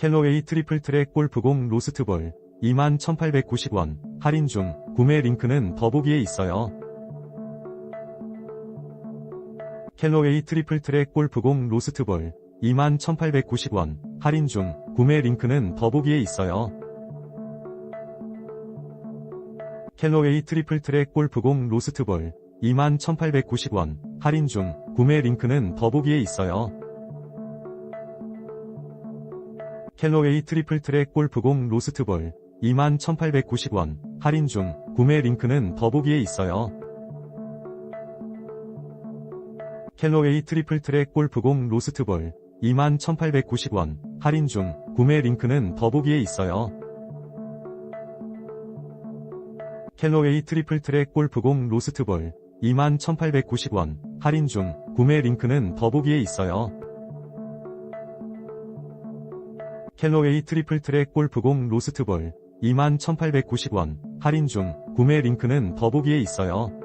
캘로웨이 트리플 트랙 골프공 로스트볼 21,890원 할인 중 구매 링크는 더보기에 있어요. 캘로웨이 트리플 트랙 골프공 로스트볼 21,890원 할인 중 구매 링크는 더보기에 있어요. 캘로웨이 트리플 트랙 골프공 로스트볼 21,890원 할인 중 구매 링크는 더보기에 있어요. 캘로웨이 트리플 트랙 골프공 로스트볼 21,890원 할인 중 구매 링크는 더보기에 있어요. 캘로웨이 트리플 트랙 골프공 로스트볼 21,890원 할인 중 구매 링크는 더보기에 있어요. 캘로웨이 트리플 트랙 골프공 로스트볼 21,890원 할인 중 구매 링크는 더보기에 있어요. 캘로웨이 트리플 트랙 골프공 로스트볼 21,890원 할인 중 구매 링크는 더보기에 있어요.